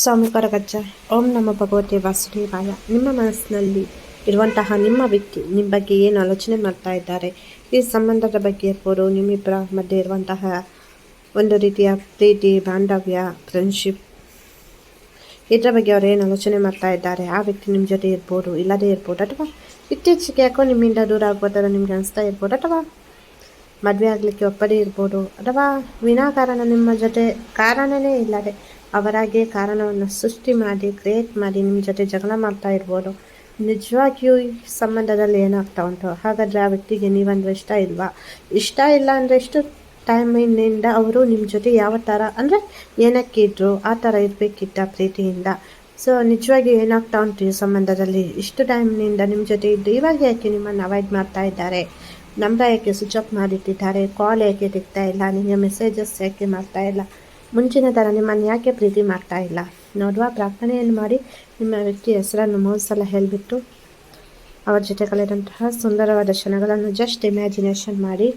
ಸ್ವಾಮಿಕರ ಗಜ್ಜ ಓಂ ನಮ್ಮ ಭಗವತಿ ವಾಸುದೇವಾಯ. ನಿಮ್ಮ ಮನಸ್ಸಿನಲ್ಲಿ ಇರುವಂತಹ ನಿಮ್ಮ ವ್ಯಕ್ತಿ ನಿಮ್ಮ ಬಗ್ಗೆ ಏನು ಆಲೋಚನೆ ಮಾಡ್ತಾ ಇದ್ದಾರೆ? ಈ ಸಂಬಂಧದ ಬಗ್ಗೆ ಇರ್ಬೋದು ನಿಮ್ಮಿಬ್ಬರ ಮಧ್ಯೆ ಇರುವಂತಹ ಒಂದು ರೀತಿಯ ಪ್ರೀತಿ, ಬಾಂಧವ್ಯ ಫ್ರೆಂಡ್ಶಿಪ್ ಇದರ ಬಗ್ಗೆ ಅವ್ರು ಏನು ಆಲೋಚನೆ ಮಾಡ್ತಾ ಇದ್ದಾರೆ? ಆ ವ್ಯಕ್ತಿ ನಿಮ್ಮ ಜೊತೆ ಇರ್ಬೋದು, ಇಲ್ಲದೇ ಇರ್ಬೋದು ಅಥವಾ ಇತ್ತೀಚೆಗೆ ಯಾಕೋ ನಿಮ್ಮಿಂದ ದೂರ ಆಗ್ಬೋದಾದ್ರೆ ನಿಮ್ಗೆ ಅನಿಸ್ತಾ ಇರ್ಬೋದು ಅಥವಾ ಮದುವೆ ಆಗಲಿಕ್ಕೆ ಒಪ್ಪದೇ ಇರ್ಬೋದು ಅಥವಾ ವಿನಾಕಾರಣ ನಿಮ್ಮ ಜೊತೆ ಕಾರಣನೇ ಇಲ್ಲದೆ ಅವರಾಗೆ ಕಾರಣವನ್ನು ಸೃಷ್ಟಿ ಮಾಡಿ ಕ್ರಿಯೇಟ್ ಮಾಡಿ ನಿಮ್ಮ ಜೊತೆ ಜಗಳ ಮಾಡ್ತಾ ಇರ್ಬೋದು. ನಿಜವಾಗಿಯೂ ಈ ಸಂಬಂಧದಲ್ಲಿ ಏನಾಗ್ತಾ ಉಂಟು? ಹಾಗಾದರೆ ಆ ವ್ಯಕ್ತಿಗೆ ನೀವಂದ್ರೆ ಇಷ್ಟ ಇಲ್ವಾ? ಇಷ್ಟ ಇಲ್ಲ ಅಂದರೆ ಎಷ್ಟು ಟೈಮಿನಿಂದ ಅವರು ನಿಮ್ಮ ಜೊತೆ ಯಾವ ಥರ ಅಂದರೆ ಏನಕ್ಕೆ ಇದ್ರು, ಆ ಥರ ಇರಬೇಕಿತ್ತ ಪ್ರೀತಿಯಿಂದ? ಸೊ ನಿಜವಾಗಿ ಏನಾಗ್ತಾ ಉಂಟು ಈ ಸಂಬಂಧದಲ್ಲಿ? ಇಷ್ಟು ಟೈಮ್ನಿಂದ ನಿಮ್ಮ ಜೊತೆ ಇದ್ದು ಇವಾಗ ಯಾಕೆ ನಿಮ್ಮನ್ನು ಅವಾಯ್ಡ್ ಮಾಡ್ತಾ ಇದ್ದಾರೆ? ನಂಬರ್ ಯಾಕೆ ಸ್ವಿಚ್ ಆಫ್ ಮಾಡಿಟ್ಟಿದ್ದಾರೆ? ಕಾಲ್ ಯಾಕೆ ತೆಗ್ತಾ ಇಲ್ಲ? ನಿಮಗೆ ಮೆಸೇಜಸ್ ಯಾಕೆ ಮಾಡ್ತಾ ಇಲ್ಲ? ಮುಂಚಿನ ಥರ ನಿಮ್ಮನ್ನು ಯಾಕೆ ಪ್ರೀತಿ ಮಾಡ್ತಾ ಇಲ್ಲ? ನೋಡುವ, ಪ್ರಾರ್ಥನೆಯನ್ನು ಮಾಡಿ ನಿಮ್ಮ ವ್ಯಕ್ತಿ ಹೆಸರನ್ನು ಮೂರು ಸಲ ಹೇಳಿಬಿಟ್ಟು ಅವರ ಜೊತೆ ಕಲಿದಂತಹ ಸುಂದರವಾದ ಕ್ಷಣಗಳನ್ನು ಜಸ್ಟ್ ಇಮ್ಯಾಜಿನೇಷನ್ ಮಾಡಿ,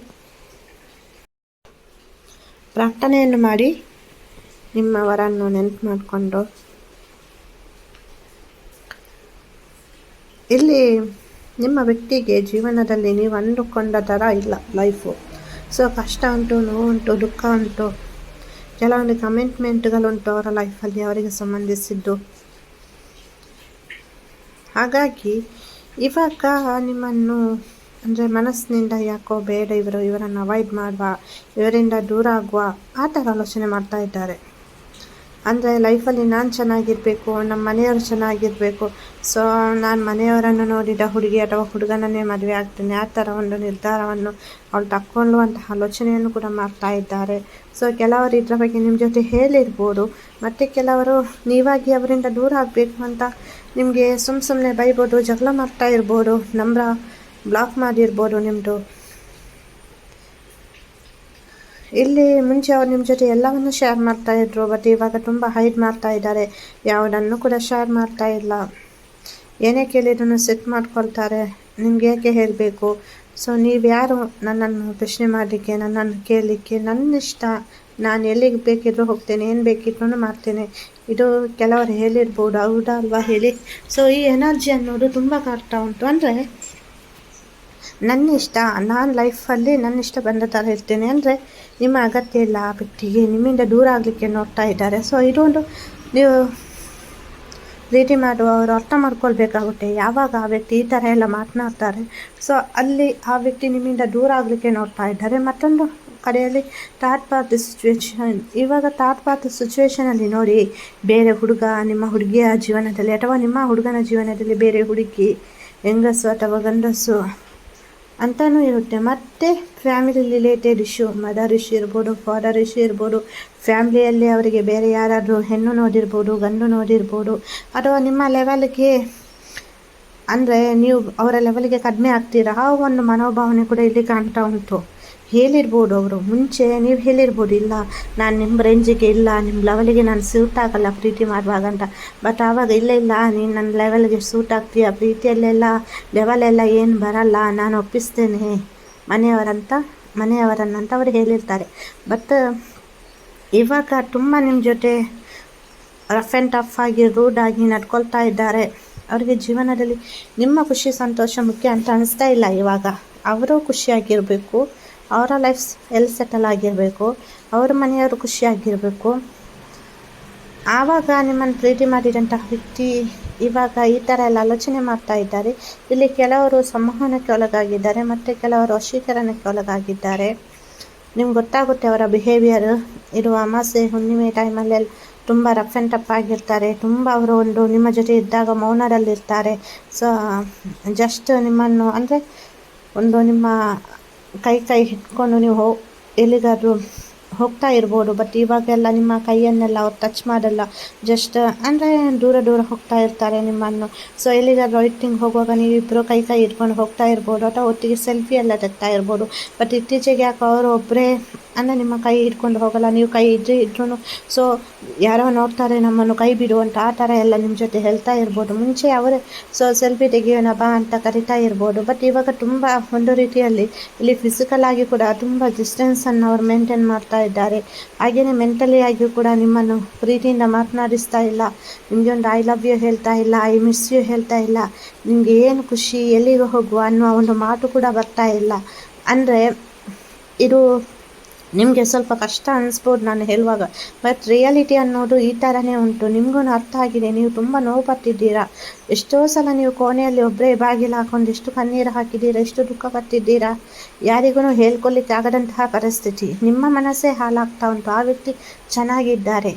ಪ್ರಾರ್ಥನೆಯನ್ನು ಮಾಡಿ ನಿಮ್ಮವರನ್ನು ನೆನಪು ಮಾಡಿಕೊಂಡು, ಇಲ್ಲಿ ನಿಮ್ಮ ವ್ಯಕ್ತಿಗೆ ಜೀವನದಲ್ಲಿ ನೀವು ಅಂದುಕೊಂಡ ಥರ ಇಲ್ಲ ಲೈಫು ಸೊ ಕಷ್ಟ ಉಂಟು, ನೋವು ಉಂಟು, ದುಃಖ ಉಂಟು ಕೆಲವೊಂದು ಕಮಿಟ್ಮೆಂಟ್ಗಳುಂಟು ಅವರ ಲೈಫಲ್ಲಿ ಅವರಿಗೆ ಸಂಬಂಧಿಸಿದ್ದು. ಹಾಗಾಗಿ, ಇವಾಗ ನಿಮ್ಮನ್ನು, ಅಂದರೆ ಮನಸ್ಸಿನಿಂದ ಯಾಕೋ ಬೇಡ ಇವರು, ಇವರನ್ನು ಅವಾಯ್ಡ್ ಮಾಡುವ, ಇವರಿಂದ ದೂರ ಆಗುವ, ಆ ಥರ ಆಲೋಚನೆ ಮಾಡ್ತಾ ಇದ್ದಾರೆ. ಅಂದರೆ ಲೈಫಲ್ಲಿ ನಾನು ಚೆನ್ನಾಗಿರಬೇಕು ನಮ್ಮ ಮನೆಯವರು ಚೆನ್ನಾಗಿರಬೇಕು. ಸೊ ನಾನು ಮನೆಯವರನ್ನು ನೋಡಿದ ಹುಡುಗಿ ಅಥವಾ ಹುಡುಗನನ್ನೇ ಮದುವೆ ಆಗ್ತೇನೆ. ಆ ಥರ ಒಂದು ನಿರ್ಧಾರವನ್ನು ಅವಳು ತಕ್ಕೊಳ್ಳುವಂತಹ ಆಲೋಚನೆಯನ್ನು ಕೂಡ ಮಾಡ್ತಾ ಇದ್ದಾರೆ. ಸೊ ಕೆಲವರು ಇದರ ಬಗ್ಗೆ ನಿಮ್ಮ ಜೊತೆ ಹೇಳಿರ್ಬೋದು. ಮತ್ತು ಕೆಲವರು ನೀವಾಗಿ ಅವರಿಂದ ದೂರ ಆಗಬೇಕು ಅಂತ ನಿಮಗೆ ಸುಮ್ಮ ಸುಮ್ಮನೆ ಬೈಬೋದು, ಜಗಳ ಮಾಡ್ತಾ ಇರ್ಬೋದು ನಂಬ್ರ ಬ್ಲಾಕ್ ಮಾಡಿರ್ಬೋದು ನಿಮ್ಮದು ಇಲ್ಲಿ ಮುಂಚೆ ಅವ್ರು ನಿಮ್ಮ ಜೊತೆ ಎಲ್ಲವನ್ನು ಶೇರ್ ಮಾಡ್ತಾ ಇದ್ರು ಬಟ್ ಇವಾಗ ತುಂಬ ಹೈಡ್ ಮಾಡ್ತಾ ಇದ್ದಾರೆ. ಯಾವುದನ್ನು ಕೂಡ ಶೇರ್ ಮಾಡ್ತಾ ಇಲ್ಲ. ಏನೇ ಕೇಳಿದ್ರು ಸೆಟ್ ಮಾಡ್ಕೊಳ್ತಾರೆ. ನಿಮ್ಗೆ ಯಾಕೆ ಹೇಳಬೇಕು? ಸೊ ನೀವು ಯಾರು ನನ್ನನ್ನು ಪ್ರಶ್ನೆ ಮಾಡಲಿಕ್ಕೆ, ನನ್ನನ್ನು ಕೇಳಲಿಕ್ಕೆ? ನನ್ನ ಇಷ್ಟ ನಾನು ಎಲ್ಲಿಗೆ ಬೇಕಿದ್ರು ಹೋಗ್ತೇನೆ, ಏನು ಬೇಕಿದ್ರು ಮಾಡ್ತೇನೆ. ಇದು ಕೆಲವರು ಹೇಳಿರ್ಬೋದು, ಹೌದಾ ಅಲ್ವಾ ಹೇಳಿ? ಸೊ ಈ ಎನರ್ಜಿ ಅನ್ನೋದು ತುಂಬ ಕಷ್ಟ ಉಂಟು. ಅಂದರೆ ನನ್ನ ಇಷ್ಟ ನಾನು ಲೈಫಲ್ಲಿ ನನ್ನ ಇಷ್ಟ ಬಂದ ಥರ ಇರ್ತೇನೆ. ಅಂದರೆ ನಿಮ್ಮ ಅಗತ್ಯ ಇಲ್ಲ, ಆ ವ್ಯಕ್ತಿಗೆ ನಿಮ್ಮಿಂದ ದೂರ ಆಗಲಿಕ್ಕೆ ನೋಡ್ತಾ ಇದ್ದಾರೆ. ಸೊ ಇದೊಂದು, ನೀವು ಪ್ರೀತಿ ಮಾಡುವವರು ಅರ್ಥ ಮಾಡ್ಕೊಳ್ಬೇಕಾಗುತ್ತೆ. ಯಾವಾಗ ಆ ವ್ಯಕ್ತಿ ಈ ಥರ ಎಲ್ಲ ಮಾತನಾಡ್ತಾರೆ. ಸೊ ಅಲ್ಲಿ ಆ ವ್ಯಕ್ತಿ ನಿಮ್ಮಿಂದ ದೂರ ಆಗಲಿಕ್ಕೆ ನೋಡ್ತಾ ಇದ್ದಾರೆ. ಮತ್ತೊಂದು ಕಡೆಯಲ್ಲಿ ಥರ್ಡ್ ಪಾರ್ಟಿ ಸಿಚುವೇಶನ್ ಇವಾಗ ಥರ್ಡ್ ಪಾರ್ಟಿ ಸಿಚುವೇಶನಲ್ಲಿ ನೋಡಿ, ಬೇರೆ ಹುಡುಗ ನಿಮ್ಮ ಹುಡುಗಿಯ ಜೀವನದಲ್ಲಿ ಅಥವಾ ನಿಮ್ಮ ಹುಡುಗನ ಜೀವನದಲ್ಲಿ ಬೇರೆ ಹುಡುಗಿ, ಹೆಂಗಸು ಅಥವಾ ಗಂಡಸು ಅಂತಲೂ ಇರುತ್ತೆ. ಮತ್ತು family related issue mother issue ಇರ್ಬೋದು ಫಾದರ್ ಇಶ್ಯೂ ಇರ್ಬೋದು ಫ್ಯಾಮ್ಲಿಯಲ್ಲಿ ಅವರಿಗೆ ಬೇರೆ ಯಾರಾದರೂ ಹೆಣ್ಣು ನೋಡಿರ್ಬೋದು, ಗಂಡು ನೋಡಿರ್ಬೋದು, ಅಥವಾ ನಿಮ್ಮ ಲೆವೆಲ್ಗೆ ಅಂದರೆ ನೀವು ಅವರ ಲೆವೆಲ್ಗೆ ಕಡಿಮೆ ಆಗ್ತೀರಾ? ಆ ಒಂದು ಮನೋಭಾವನೆ ಕೂಡ ಇಲ್ಲಿ ಕಾಣ್ತಾ ಉಂಟು. ಹೇಳಿರ್ಬೋದು ಅವರು. ಮುಂಚೆ ನೀವು ಹೇಳಿರ್ಬೋದು, ಇಲ್ಲ, ನಾನು ನಿಮ್ಮ ರೇಂಜಿಗೆ ಇಲ್ಲ ನಿಮ್ಮ ಲೆವೆಲಿಗೆ ನಾನು ಸೂಟ್ ಆಗಲ್ಲ ಪ್ರೀತಿ ಮಾಡುವಾಗ ಅಂತ. ಬಟ್ ಆವಾಗ ಇಲ್ಲ ಇಲ್ಲ, ನೀನು ನನ್ನ ಲೆವೆಲ್ಗೆ ಸೂಟ್ ಆಗ್ತೀಯ, ಪ್ರೀತಿಯಲ್ಲೆಲ್ಲ ಲೆವೆಲೆಲ್ಲ ಏನು ಬರಲ್ಲ, ನಾನು ಒಪ್ಪಿಸ್ತೇನೆ. ಮನೆಯವರಂತ, ಮನೆಯವರನ್ನಂತ ಅವರು ಹೇಳಿರ್ತಾರೆ. ಬಟ್ ಇವಾಗ ತುಂಬ ನಿಮ್ಮ ಜೊತೆ ರಫ್ ಆ್ಯಂಡ್ ಟಫ್ ಆಗಿ ರೂಡಾಗಿ ನಡ್ಕೊಳ್ತಾ ಇದ್ದಾರೆ. ಅವರಿಗೆ ಜೀವನದಲ್ಲಿ ನಿಮ್ಮ ಖುಷಿ, ಸಂತೋಷ ಮುಖ್ಯ ಅಂತ ಅನಿಸ್ತಾ ಇಲ್ಲ ಇವಾಗ. ಅವರು ಖುಷಿಯಾಗಿರಬೇಕು. ಅವರ ಲೈಫ್ ಎಲ್ಲಿ ಸೆಟಲ್ ಆಗಿರಬೇಕು, ಅವರ ಮನೆಯವರು ಖುಷಿಯಾಗಿರಬೇಕು ಆವಾಗ ನಿಮ್ಮನ್ನು ಪ್ರೀತಿ ಮಾಡಿದಂತಹ ವ್ಯಕ್ತಿ ಇವಾಗ ಈ ಥರ ಎಲ್ಲ ಆಲೋಚನೆ ಮಾಡ್ತಾ ಇದ್ದಾರೆ. ಇಲ್ಲಿ ಕೆಲವರು ಸಂವಹನಕ್ಕೆ ಒಳಗಾಗಿದ್ದಾರೆ, ಮತ್ತು ಕೆಲವರು ವಶೀಕರಣಕ್ಕೆ ಒಳಗಾಗಿದ್ದಾರೆ. ನಿಮ್ಗೆ ಗೊತ್ತಾಗುತ್ತೆ ಅವರ ಬಿಹೇವಿಯರ್ ಇರುವ ಅಮಾಸೆ, ಹುಣ್ಣಿಮೆ ಟೈಮಲ್ಲೆಲ್ಲ ತುಂಬ ರಫ್ ಆ್ಯಂಡ್ ಟಫ್ ಆಗಿರ್ತಾರೆ. ತುಂಬ ಅವರು ಒಂದು ನಿಮ್ಮ ಜೊತೆ ಇದ್ದಾಗ ಮೌನದಲ್ಲಿರ್ತಾರೆ ಸೊ ಜಸ್ಟ್ ನಿಮ್ಮನ್ನು, ಅಂದರೆ ಒಂದು ನಿಮ್ಮ ಕೈ ಕೈ ಹಿಡ್ಕೊಂಡು ನೀವು ಎಲ್ಲಿಗಾದರೂ ಹೋಗ್ತಾ ಇರ್ಬೋದು ಬಟ್ ಇವಾಗೆಲ್ಲ ನಿಮ್ಮ ಕೈಯನ್ನೆಲ್ಲ ಅವ್ರು ಟಚ್ ಮಾಡಲ್ಲ. ಜಸ್ಟ್ ಅಂದರೆ ದೂರ ದೂರ ಹೋಗ್ತಾ ಇರ್ತಾರೆ ನಿಮ್ಮನ್ನು. ಸೊ ಎಲ್ಲಿಗಾದ್ರೂ ಔಟಿಂಗ್ ಹೋಗುವಾಗ ನೀವಿಬ್ಬರು ಕೈ ಕೈ ಇಟ್ಕೊಂಡು ಹೋಗ್ತಾ ಇರ್ಬೋದು, ಅಥವಾ ಒಟ್ಟಿಗೆ ಸೆಲ್ಫಿ ಎಲ್ಲ ತೆಗ್ತಾ ಇರ್ಬೋದು. ಬಟ್ ಇತ್ತೀಚೆಗೆ ಯಾಕೆ ಅವರು ಒಬ್ಬರೇ ಅಣ್ಣ, ನಿಮ್ಮ ಕೈ ಹಿಡ್ಕೊಂಡು ಹೋಗಲ್ಲ, ನೀವು ಕೈ ಇದ್ದರೆ ಇದ್ರೂ ಸೊ ಯಾರೋ ನೋಡ್ತಾರೆ, ನಮ್ಮನ್ನು ಕೈ ಬಿಡು ಅಂತ, ಆ ಥರ ಎಲ್ಲ ನಿಮ್ಮ ಜೊತೆ ಹೇಳ್ತಾ ಇರ್ಬೋದು. ಮುಂಚೆ ಅವರೇ ಸೊ ಸೆಲ್ಫಿ ತೆಗಿಯೋಣ ಬಾ ಅಂತ ಕರಿತಾ ಇರ್ಬೋದು. ಬಟ್ ಇವಾಗ ತುಂಬ ಒಂದು ರೀತಿಯಲ್ಲಿ, ಇಲ್ಲಿ ಫಿಸಿಕಲ್ ಆಗಿ ಕೂಡ ತುಂಬ ಡಿಸ್ಟೆನ್ಸನ್ನು ಅವ್ರು ಮೇಂಟೈನ್ ಮಾಡ್ತಾ ಇದ್ದಾರೆ. ಹಾಗೆಯೇ ಮೆಂಟಲಿ ಆಗಿಯೂ ಕೂಡ ನಿಮ್ಮನ್ನು ಪ್ರೀತಿಯಿಂದ ಮಾತನಾಡಿಸ್ತಾ ಇಲ್ಲ. ನಿಮಗೆ ಒಂದು ಐ ಲವ್ ಯು ಹೇಳ್ತಾ ಇಲ್ಲ ಐ ಮಿಸ್ ಯು ಹೇಳ್ತಾ ಇಲ್ಲ. ನಿಮಗೆ ಏನು ಖುಷಿ, ಎಲ್ಲಿಗೆ ಹೋಗುವ ಅನ್ನೋ ಒಂದು ಮಾತು ಕೂಡ ಬರ್ತಾ ಇಲ್ಲ. ಅಂದರೆ, ಇದು ನಿಮಗೆ ಸ್ವಲ್ಪ ಕಷ್ಟ ಅನಿಸ್ಬೋದು ನಾನು ಹೇಳುವಾಗ. ಬಟ್ ರಿಯಾಲಿಟಿ ಅನ್ನೋದು ಈ ಥರನೇ ಉಂಟು. ನಿಮಗೂ ಅರ್ಥ ಆಗಿದೆ. ನೀವು ತುಂಬ ನೋವು ಪಟ್ಟಿದ್ದೀರಾ. ಎಷ್ಟೋ ಸಲ ನೀವು ಕೋಣೆಯಲ್ಲಿ ಒಬ್ಬರೇ ಬಾಗಿಲು ಹಾಕೊಂಡು ಎಷ್ಟು ಕಣ್ಣೀರು ಹಾಕಿದ್ದೀರಾ, ಎಷ್ಟು ದುಃಖ ಪಟ್ಟಿದ್ದೀರಾ ಯಾರಿಗೂ ಹೇಳ್ಕೊಳ್ಳಿಕ್ಕೆ ಆಗದಂತಹ ಪರಿಸ್ಥಿತಿ. ನಿಮ್ಮ ಮನಸ್ಸೇ ಹಾಳಾಗ್ತಾ ಉಂಟು. ಆ ವ್ಯಕ್ತಿ ಚೆನ್ನಾಗಿದ್ದಾರೆ.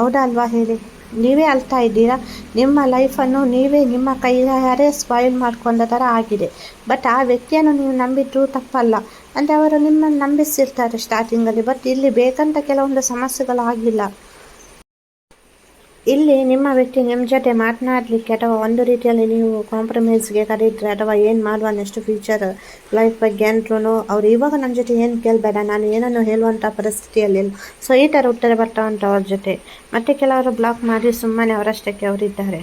ಹೌದಾ ಅಲ್ವಾ ಹೇಳಿ? ನೀವೇ ಅಳ್ತಾ ಇದ್ದೀರಾ? ನಿಮ್ಮ ಲೈಫನ್ನು ನೀವೇ ನಿಮ್ಮ ಕೈಯಾರೆ ಸ್ಪಾಯಿಲ್ ಮಾಡ್ಕೊಂಡ ಥರ ಆಗಿದೆ. ಬಟ್ ಆ ವ್ಯಕ್ತಿಯನ್ನು ನೀವು ನಂಬಿದ್ರು ತಪ್ಪಲ್ಲ. ಅಂದರೆ ಅವರು ನಿಮ್ಮನ್ನು ನಂಬಿಸಿರ್ತಾರೆ ಸ್ಟಾರ್ಟಿಂಗಲ್ಲಿ ಬಟ್ ಇಲ್ಲಿ ಬೇಕಂತ ಕೆಲವೊಂದು ಸಮಸ್ಯೆಗಳು ಆಗಿಲ್ಲ ಇಲ್ಲಿ ನಿಮ್ಮ ವ್ಯಕ್ತಿ ನಿಮ್ಮ ಜೊತೆ ಮಾತನಾಡಲಿಕ್ಕೆ ಅಥವಾ ಒಂದು ರೀತಿಯಲ್ಲಿ ನೀವು ಕಾಂಪ್ರಮೈಸ್ಗೆ ಕರೀತಾರೆ ಅಥವಾ ಏನು ಮಾಡುವ ನೆಕ್ಸ್ಟ್ ಫ್ಯೂಚರ್ ಲೈಫ್ ಬಗ್ಗೆ ಅಂದ್ರೂ ಅವ್ರು ಇವಾಗ ನನ್ನ ಜೊತೆ ಏನು ಕೇಳಬೇಡ, ನಾನು ಏನನ್ನು ಹೇಳುವಂಥ ಪರಿಸ್ಥಿತಿಯಲ್ಲಿ ಸೊ ಈ ಥರ ಉತ್ತರ ಬರ್ತಾ ಉಂಟು ಅವ್ರ ಜೊತೆ. ಮತ್ತು ಕೆಲವರು ಬ್ಲಾಕ್ ಮಾಡಿ ಸುಮ್ಮನೆ ಅವರಷ್ಟಕ್ಕೆ ಅವರಿದ್ದಾರೆ.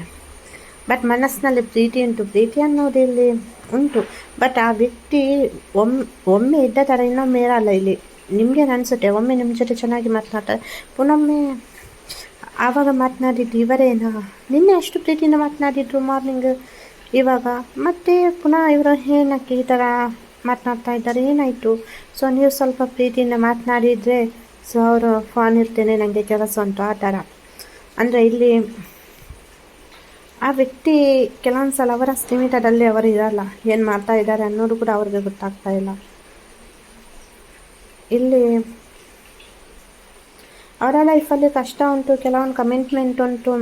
ಬಟ್ ಮನಸ್ಸಿನಲ್ಲಿ ಪ್ರೀತಿ ಉಂಟು. ಪ್ರೀತಿ ಅನ್ನೋದು ಇಲ್ಲಿ ಉಂಟು. ಬಟ್ ಆ ವ್ಯಕ್ತಿ ಒಮ್ಮೆ ಒಮ್ಮೆ ಇದ್ದ ಥರ ಇನ್ನೊಮ್ಮೆ ಇರಲ್ಲ ಇಲ್ಲಿ. ನಿಮಗೆ ಅನಿಸುತ್ತೆ, ಒಮ್ಮೆ ನಿಮ್ಮ ಜೊತೆ ಚೆನ್ನಾಗಿ ಮಾತನಾಡ್ತಾರೆ. ಪುನೊಮ್ಮೆ ಆವಾಗ ಮಾತನಾಡಿದ್ದು ಇವರೇನಾ? ನಿನ್ನೆ ಅಷ್ಟು ಪ್ರೀತಿಯಿಂದ ಮಾತನಾಡಿದ್ರು ಮಾರ್ನಿಂಗ್. ಇವಾಗ ಮತ್ತೆ ಪುನಃ ಇವರು ಏನಕ್ಕೆ ಈ ಥರ ಮಾತನಾಡ್ತಾ ಇದ್ದಾರೆ? ಏನಾಯಿತು? ಸೊ, ನೀವು ಸ್ವಲ್ಪ ಪ್ರೀತಿಯಿಂದ ಮಾತನಾಡಿದರೆ, ಸೊ, ಅವರು ಫೋನ್ ಇರ್ತೇನೆ ನನಗೆ ಕೆಲಸ ಉಂಟು, ಆ ಥರ. ಅಂದರೆ ಇಲ್ಲಿ ಆ ವ್ಯಕ್ತಿ ಕೆಲವೊಂದು ಸಲ ಅವರ ಸ್ಥಿಮಿತದಲ್ಲಿ ಅವರು ಇರಲ್ಲ. ಏನು ಮಾಡ್ತಾ ಇದ್ದಾರೆ ಅನ್ನೋದು ಕೂಡ ಅವ್ರಿಗೆ ಗೊತ್ತಾಗ್ತಾ ಇಲ್ಲ. ಇಲ್ಲಿ ಅವರ ಲೈಫಲ್ಲಿ ಕಷ್ಟ ಉಂಟು, ಕೆಲವೊಂದು ಕಮಿಟ್ಮೆಂಟ್ ಉಂಟು.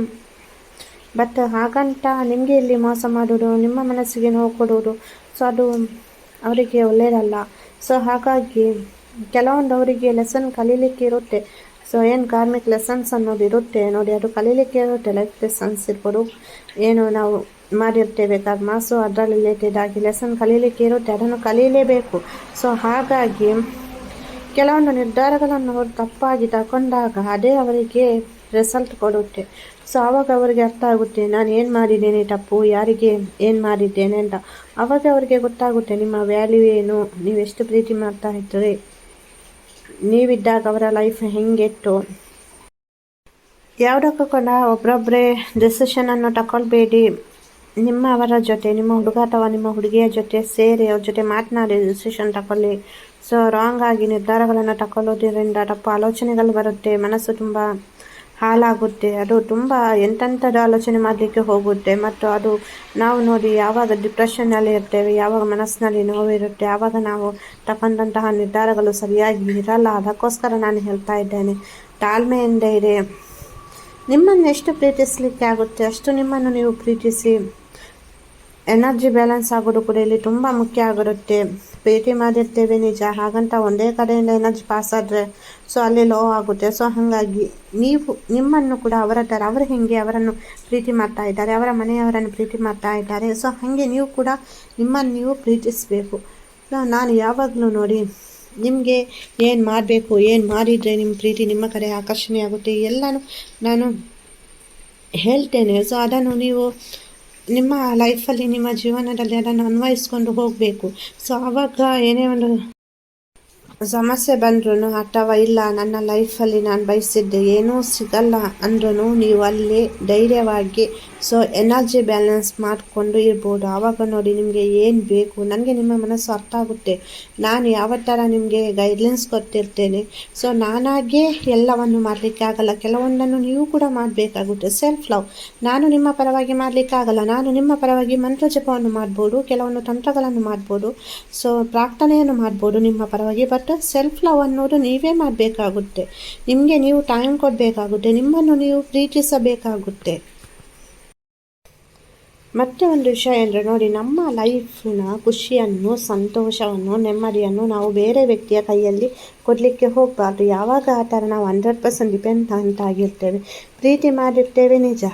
ಬಟ್ ಹಾಗಂತ ನಿಮಗೆ ಇಲ್ಲಿ ಮೋಸ ಮಾಡೋದು ನಿಮ್ಮ ಮನಸ್ಸಿಗೆ ನೋವು ಕೊಡೋದು ಸೊ ಅದು ಅವರಿಗೆ ಒಳ್ಳೆಯದಲ್ಲ ಸೊ ಹಾಗಾಗಿ ಕೆಲವೊಂದು ಅವರಿಗೆ ಲೆಸನ್ ಕಲೀಲಿಕ್ಕೆ ಇರುತ್ತೆ. ಸೊ ಏನು ಕಾರ್ಮಿಕ್ ಲೆಸನ್ಸ್ ಅನ್ನೋದು ಇರುತ್ತೆ ನೋಡಿ, ಅದು ಕಲೀಲಿಕ್ಕೆ ಇರುತ್ತೆ ಲೈಫ್ ಲೆಸನ್ಸ್ ಇರ್ಬೋದು. ಏನು ನಾವು ಮಾಡಿರ್ತೇವೆ ಕರ್ಮ. ಸೊ ಅದರಲ್ಲಿ ರಿಲೇಟೆಡ್ ಆಗಿ ಲೆಸನ್ ಕಲೀಲಿಕ್ಕೆ ಇರುತ್ತೆ, ಅದನ್ನು ಕಲೀಲೇಬೇಕು. ಸೊ ಹಾಗಾಗಿ ಕೆಲವೊಂದು ನಿರ್ಧಾರಗಳನ್ನು ಅವರು ತಪ್ಪಾಗಿ ತಗೊಂಡಾಗ ಅದೇ ಅವರಿಗೆ ರಿಸಲ್ಟ್ ಕೊಡುತ್ತೆ. ಸೊ ಆವಾಗ ಅವರಿಗೆ ಅರ್ಥ ಆಗುತ್ತೆ, ನಾನು ಏನು ಮಾಡಿದ್ದೇನೆ ತಪ್ಪು, ಯಾರಿಗೆ ಏನು ಮಾಡಿದ್ದೇನೆ ಅಂತ. ಆವಾಗ ಅವರಿಗೆ ಗೊತ್ತಾಗುತ್ತೆ, ನಿಮ್ಮ ವ್ಯಾಲ್ಯೂ ಏನು? ನೀವು ಎಷ್ಟು ಪ್ರೀತಿ ಮಾಡ್ತಾ ಇದ್ದರೆ? ನೀವಿದ್ದಾಗ ಅವರ ಲೈಫ್ ಹೆಂಗೆತ್ತು? ಯಾವುದಕ್ಕೂ ಕೂಡ ಒಬ್ಬರೊಬ್ಬರೇ ಡಿಸಿಷನನ್ನು ತಗೊಳ್ಬೇಡಿ ನಿಮ್ಮ ಅವರ ಜೊತೆ, ನಿಮ್ಮ ಹುಡುಗ ಅಥವಾ ನಿಮ್ಮ ಹುಡುಗಿಯ ಜೊತೆ ಸೇರಿ ಅವ್ರ ಜೊತೆ ಮಾತನಾಡಿ ಡಿಸಿಷನ್ ತಗೊಳ್ಳಿ ಸೊ ರಾಂಗ್ ಆಗಿ ನಿರ್ಧಾರಗಳನ್ನು ತಗೊಳ್ಳೋದ್ರಿಂದ ತಪ್ಪು ಆಲೋಚನೆಗಳು ಬರುತ್ತೆ, ಮನಸ್ಸು ತುಂಬ ಹಾಳಾಗುತ್ತೆ, ಅದು ತುಂಬ ಎಂತೆಂಥದ್ದು ಆಲೋಚನೆ ಮಾಡಲಿಕ್ಕೆ ಹೋಗುತ್ತೆ, ಮತ್ತು ಅದು ನಾವು ನೋಡಿ ಯಾವಾಗ ಡಿಪ್ರೆಷನ್ನಲ್ಲಿ ಇರ್ತೇವೆ, ಯಾವಾಗ ಮನಸ್ಸಿನಲ್ಲಿ ನೋವಿರುತ್ತೆ ಆವಾಗ ನಾವು ತಗೊಂಡಂತಹ ನಿರ್ಧಾರಗಳು ಸರಿಯಾಗಿ ಇರಲ್ಲ. ಅದಕ್ಕೋಸ್ಕರ ನಾನು ಹೇಳ್ತಾ ಇದ್ದೇನೆ, ತಾಳ್ಮೆಯಿಂದ ಇದೆ ನಿಮ್ಮನ್ನು ಎಷ್ಟು ಪ್ರೀತಿಸಲಿಕ್ಕೆ ಆಗುತ್ತೆ? ಅಷ್ಟು ನಿಮ್ಮನ್ನು ನೀವು ಪ್ರೀತಿಸಿ ಎನರ್ಜಿ ಬ್ಯಾಲೆನ್ಸ್ ಆಗೋದು ಕೂಡ ಇಲ್ಲಿ ತುಂಬ ಮುಖ್ಯ ಆಗಿರುತ್ತೆ. ಪ್ರೀತಿ ಮಾಡಿರ್ತೇವೆ. ನಿಜ. ಹಾಗಂತ ಒಂದೇ ಕಡೆಯಿಂದ ಏನಾದರೂ ಪಾಸ್ ಆದರೆ ಸೊ ಅಲ್ಲಿ ಲೋ ಆಗುತ್ತೆ. ಸೊ ಹಾಗಾಗಿ ನೀವು, ನಿಮ್ಮನ್ನು ಕೂಡ ಅವರ ಥರ ಅವರು ಹೇಗೆ ಅವರನ್ನು ಪ್ರೀತಿ ಮಾಡ್ತಾ ಇದ್ದಾರೆ, ಅವರ ಮನೆಯವರನ್ನು ಪ್ರೀತಿ ಮಾಡ್ತಾ ಇದ್ದಾರೆ. ಸೊ ಹಾಗೆ ನೀವು ಕೂಡ ನಿಮ್ಮನ್ನು ನೀವು ಪ್ರೀತಿಸಬೇಕು. ಸೊ ನಾನು ಯಾವಾಗಲೂ ನೋಡಿ, ನಿಮಗೆ ಏನು ಮಾಡಬೇಕು, ಏನು ಮಾಡಿದರೆ ನಿಮ್ಮ ಪ್ರೀತಿ ನಿಮ್ಮ ಕಡೆ ಆಕರ್ಷಣೆ ಆಗುತ್ತೆ ಎಲ್ಲನೂ ನಾನು ಹೇಳ್ತೇನೆ. ಸೊ ಅದನ್ನು ನೀವು ನಿಮ್ಮ ಲೈಫಲ್ಲಿ ನಿಮ್ಮ ಜೀವನದಲ್ಲಿ ಅದನ್ನು ಅನ್ವಯಿಸ್ಕೊಂಡು ಹೋಗಬೇಕು. ಸೊ ಆವಾಗ ಏನೇ ಒಂದು ಸಮಸ್ಯೆ ಬಂದ್ರೂ ಅಥವಾ ಇಲ್ಲ, ನನ್ನ ಲೈಫಲ್ಲಿ ನಾನು ಬಯಸಿದ್ದೆ, ಏನೂ ಸಿಗಲ್ಲ ಅಂದ್ರೂ ನೀವು ಅಲ್ಲಿ ಧೈರ್ಯವಾಗಿ ಸೊ ಎನರ್ಜಿ ಬ್ಯಾಲೆನ್ಸ್ ಮಾಡಿಕೊಂಡು ಇರ್ಬೋದು. ಆವಾಗ ನೋಡಿ ನಿಮಗೆ ಏನು ಬೇಕು, ನನಗೆ ನಿಮ್ಮ ಮನಸ್ಸು ಅರ್ಥ ಆಗುತ್ತೆ. ನಾನು ಯಾವ ಥರ ನಿಮಗೆ ಗೈಡ್ಲೈನ್ಸ್ ಕೊಟ್ಟಿರ್ತೇನೆ ಸೊ ನಾನಾಗೇ ಎಲ್ಲವನ್ನು ಮಾಡಲಿಕ್ಕೆ ಆಗಲ್ಲ. ಕೆಲವೊಂದನ್ನು ನೀವು ಕೂಡ ಮಾಡಬೇಕಾಗುತ್ತೆ. ಸೆಲ್ಫ್ ಲವ್ ನಾನು ನಿಮ್ಮ ಪರವಾಗಿ ಮಾಡಲಿಕ್ಕಾಗಲ್ಲ ನಾನು ನಿಮ್ಮ ಪರವಾಗಿ ಮಂತ್ರ ಜಪವನ್ನು ಮಾಡ್ಬೋದು, ಕೆಲವೊಂದು ತಂತ್ರಗಳನ್ನು ಮಾಡ್ಬೋದು ಸೊ ಪ್ರಾರ್ಥನೆಯನ್ನು ಮಾಡ್ಬೋದು, ನಿಮ್ಮ ಪರವಾಗಿ. ಬಟ್ ಸೆಲ್ಫ್ ಲವ್ ಅನ್ನೋದು ನೀವೇ ಮಾಡಬೇಕಾಗುತ್ತೆ. ನಿಮಗೆ ನೀವು ಟೈಮ್ ಕೊಡಬೇಕಾಗುತ್ತೆ. ನಿಮ್ಮನ್ನು ನೀವು ಪ್ರೀತಿಸಬೇಕಾಗುತ್ತೆ. ಮತ್ತೆ ಒಂದು ವಿಷಯ ಅಂದರೆ ನೋಡಿ, ನಮ್ಮ ಲೈಫಿನ ಖುಷಿಯನ್ನು, ಸಂತೋಷವನ್ನು, ನೆಮ್ಮದಿಯನ್ನು ನಾವು ಬೇರೆ ವ್ಯಕ್ತಿಯ ಕೈಯಲ್ಲಿ ಕೊಡಲಿಕ್ಕೆ ಹೋಗಬಾರ್ದು. ಯಾವಾಗ ಆ ಥರ ನಾವು ಹಂಡ್ರೆಡ್ ಪರ್ಸೆಂಟ್ ಡಿಪೆಂಡ್ ಅಂತ ಆಗಿರ್ತೇವೆ. ಪ್ರೀತಿ ಮಾಡಿರ್ತೇವೆ ನಿಜ.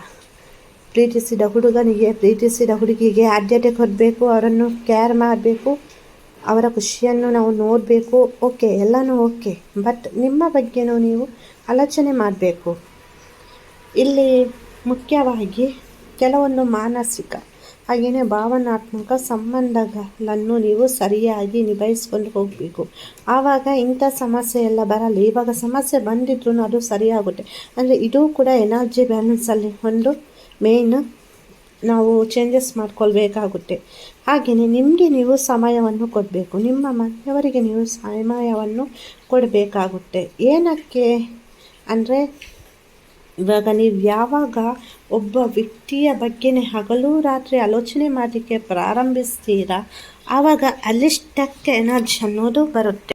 ಪ್ರೀತಿಸಿದ ಹುಡುಗನಿಗೆ, ಪ್ರೀತಿಸಿದ ಹುಡುಗಿಗೆ ಆದ್ಯತೆ ಕೊಡಬೇಕು, ಅವರನ್ನು ಕೇರ್ ಮಾಡಬೇಕು. ಅವರ ಖುಷಿಯನ್ನು ನಾವು ನೋಡಬೇಕು. ಓಕೆ, ಎಲ್ಲನೂ ಓಕೆ. ಬಟ್ ನಿಮ್ಮ ಬಗ್ಗೆನೂ ನೀವು ಆಲೋಚನೆ ಮಾಡಬೇಕು. ಇಲ್ಲಿ ಮುಖ್ಯವಾಗಿ ಕೆಲವೊಂದು ಮಾನಸಿಕ ಹಾಗೆಯೇ ಭಾವನಾತ್ಮಕ ಸಂಬಂಧಗಳನ್ನು ನೀವು ಸರಿಯಾಗಿ ನಿಭಾಯಿಸ್ಕೊಂಡು ಹೋಗಬೇಕು. ಆವಾಗ ಇಂಥ ಸಮಸ್ಯೆ ಎಲ್ಲ ಬರಲ್ಲ. ಇವಾಗ ಸಮಸ್ಯೆ ಬಂದಿದ್ರೂ ಅದು ಸರಿಯಾಗುತ್ತೆ. ಅಂದರೆ ಇದು ಕೂಡ ಎನರ್ಜಿ ಬ್ಯಾಲೆನ್ಸಲ್ಲಿ ಒಂದು ಮೇನ್ ನಾವು ಚೇಂಜಸ್ ಮಾಡ್ಕೊಳ್ಬೇಕಾಗುತ್ತೆ. ಹಾಗೆಯೇ ನಿಮಗೆ ನೀವು ಸಮಯವನ್ನು ಕೊಡಬೇಕು. ನಿಮ್ಮ ಮನೆಯವರಿಗೆ ನೀವು ಸಮಯವನ್ನು ಕೊಡಬೇಕಾಗುತ್ತೆ. ಏನಕ್ಕೆ ಅಂದರೆ ಇವಾಗ ನೀವು ಯಾವಾಗ ಒಬ್ಬ ವ್ಯಕ್ತಿಯ ಬಗ್ಗೆನೇ ಹಗಲು ರಾತ್ರಿ ಆಲೋಚನೆ ಮಾಡಲಿಕ್ಕೆ ಪ್ರಾರಂಭಿಸ್ತೀರಾ, ಆವಾಗ ಅಲ್ಲಿಷ್ಟಕ್ಕೆ ಎನರ್ಜಿ ಅನ್ನೋದು ಬರುತ್ತೆ.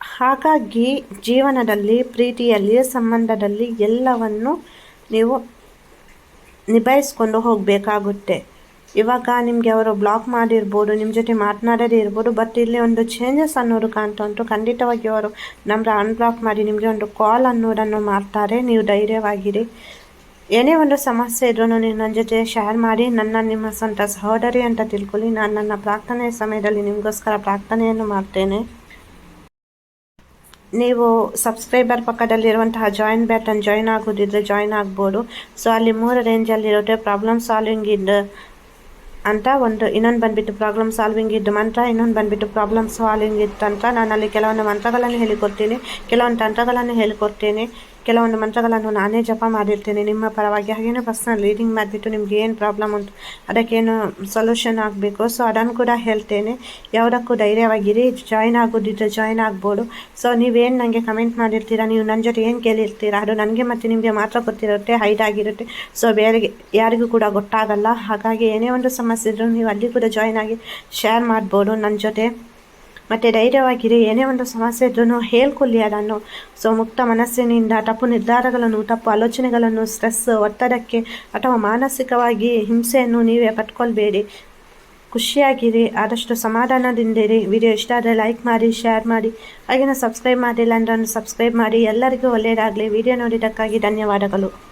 ಹಾಗಾಗಿ ಜೀವನದಲ್ಲಿ, ಪ್ರೀತಿಯಲ್ಲಿ, ಸಂಬಂಧದಲ್ಲಿ ಎಲ್ಲವನ್ನು ನೀವು ನಿಭಾಯಿಸ್ಕೊಂಡು ಹೋಗಬೇಕಾಗುತ್ತೆ. ಇವಾಗ ನಿಮಗೆ ಅವರು ಬ್ಲಾಕ್ ಮಾಡಿರ್ಬೋದು ನಿಮ್ಮ ಜೊತೆ ಮಾತನಾಡೋದೇ ಇರ್ಬೋದು ಬಟ್ ಇಲ್ಲಿ ಒಂದು ಚೇಂಜಸ್ ಅನ್ನೋದು ಕಾಣ್ತಾ ಉಂಟು. ಖಂಡಿತವಾಗಿ ಅವರು ನಂಬರ್ ಅನ್ಬ್ಲಾಕ್ ಮಾಡಿ ನಿಮಗೆ ಒಂದು ಕಾಲ್ ಅನ್ನೋದನ್ನು ಮಾಡ್ತಾರೆ. ನೀವು ಧೈರ್ಯವಾಗಿರಿ. ಏನೇ ಒಂದು ಸಮಸ್ಯೆ ಇದ್ರೂ ನೀವು ನನ್ನ ಜೊತೆ ಶೇರ್ ಮಾಡಿ, ನನ್ನ ನಿಮ್ಮ ಸ್ವಂತ ಸಹೋದರಿ ಅಂತ ತಿಳ್ಕೊಳ್ಳಿ. ನಾನು ನನ್ನ ಪ್ರಾರ್ಥನೆಯ ಸಮಯದಲ್ಲಿ ನಿಮಗೋಸ್ಕರ ಪ್ರಾರ್ಥನೆಯನ್ನು ಮಾಡ್ತೇನೆ. ನೀವು ಸಬ್ಸ್ಕ್ರೈಬರ್ ಪಕ್ಕದಲ್ಲಿರುವಂತಹ ಜಾಯಿನ್ ಬ್ಯಾಟನ್ ಜಾಯಿನ್ ಆಗೋದಿದ್ರೆ ಜಾಯಿನ್ ಆಗ್ಬೋದು. ಸೊ ಅಲ್ಲಿ ಮೂರು ರೇಂಜಲ್ಲಿರುತ್ತೆ ಪ್ರಾಬ್ಲಮ್ ಸಾಲ್ವಿಂಗ್ ಇದ್ದು ಅಂತ ಒಂದು ಇನ್ನೊಂದು ಬಂದ್ಬಿಟ್ಟು ಪ್ರಾಬ್ಲಮ್ ಸಾಲ್ವಿಂಗ್ ಇದ್ದು ಮಂತ್ರ, ಇನ್ನೊಂದು ಬಂದ್ಬಿಟ್ಟು ಪ್ರಾಬ್ಲಮ್ ಸಾಲ್ವಿಂಗ್ ಇತ್ತು ತಂತ್ರ ನಾನು ಅಲ್ಲಿ ಕೆಲವೊಂದು ಮಂತ್ರಗಳನ್ನು ಹೇಳಿಕೊಡ್ತೀನಿ. ಕೆಲವೊಂದು ತಂತ್ರಗಳನ್ನು ಹೇಳಿಕೊಡ್ತೇನೆ. ಕೆಲವೊಂದು ಮಂತ್ರಗಳನ್ನು ನಾನೇ ಜಪ ಮಾಡಿರ್ತೇನೆ. ನಿಮ್ಮ ಪರವಾಗಿ ಹಾಗೇನು ಪರ್ಸ್ನಲ್ ರೀಡಿಂಗ್ ಮಾಡಿಬಿಟ್ಟು ನಿಮ್ಗೆ ಏನು ಪ್ರಾಬ್ಲಮ್ ಉಂಟು, ಅದಕ್ಕೇನು ಸೊಲ್ಯೂಷನ್ ಆಗಬೇಕು? ಸೊ ಅದನ್ನು ಕೂಡ ಹೇಳ್ತೇನೆ. ಯಾವುದಕ್ಕೂ ಧೈರ್ಯವಾಗಿರಿ. ಜಾಯ್ನ್ ಆಗೋದಿದ್ರೆ ಜಾಯ್ನ್ ಆಗ್ಬೋದು. ಸೊ ನೀವೇನು ನನಗೆ ಕಮೆಂಟ್ ಮಾಡಿರ್ತೀರಾ? ನೀವು ನನ್ನ ಜೊತೆ ಏನು ಕೇಳಿರ್ತೀರಾ? ಅದು ನನಗೆ ಮತ್ತು ನಿಮಗೆ ಮಾತ್ರ ಗೊತ್ತಿರುತ್ತೆ ಹೈಡ್ ಆಗಿರುತ್ತೆ. ಸೊ ಬೇರೆ ಯಾರಿಗೂ ಕೂಡ ಗೊತ್ತಾಗಲ್ಲ. ಹಾಗಾಗಿ ಏನೇ ಒಂದು ಸಮಸ್ಯೆ ಇದ್ದರೂ ನೀವು ಅಲ್ಲಿ ಕೂಡ ಜಾಯ್ನ್ ಆಗಿ ಶೇರ್ ಮಾಡ್ಬೋದು ನನ್ನ ಜೊತೆ. ಮತ್ತು ಧೈರ್ಯವಾಗಿರಿ. ಏನೇ ಒಂದು ಸಮಸ್ಯೆ ಇದ್ರೂ ಹೇಳ್ಕೊಳ್ಳಿ ಅದನ್ನು. ಸೊ, ಮುಕ್ತ ಮನಸ್ಸಿನಿಂದ ತಪ್ಪು ನಿರ್ಧಾರಗಳನ್ನು, ತಪ್ಪು ಆಲೋಚನೆಗಳನ್ನು ಸ್ಟ್ರೆಸ್ ಒತ್ತಡಕ್ಕೆ ಅಥವಾ ಮಾನಸಿಕವಾಗಿ ಹಿಂಸೆಯನ್ನು ನೀವೇ ಪಟ್ಕೊಳ್ಬೇಡಿ. ಖುಷಿಯಾಗಿರಿ, ಆದಷ್ಟು ಸಮಾಧಾನದಿಂದಿರಿ. ವಿಡಿಯೋ ಇಷ್ಟ ಆದರೆ ಲೈಕ್ ಮಾಡಿ ಶೇರ್ ಮಾಡಿ. ಹಾಗೆಯೇ ಸಬ್ಸ್ಕ್ರೈಬ್ ಮಾಡಿಲ್ಲ ಅಂದ್ರೆ ಸಬ್ಸ್ಕ್ರೈಬ್ ಮಾಡಿ. ಎಲ್ಲರಿಗೂ ಒಳ್ಳೆಯದಾಗಲಿ. ವಿಡಿಯೋ ನೋಡಿದ್ದಕ್ಕಾಗಿ ಧನ್ಯವಾದಗಳು.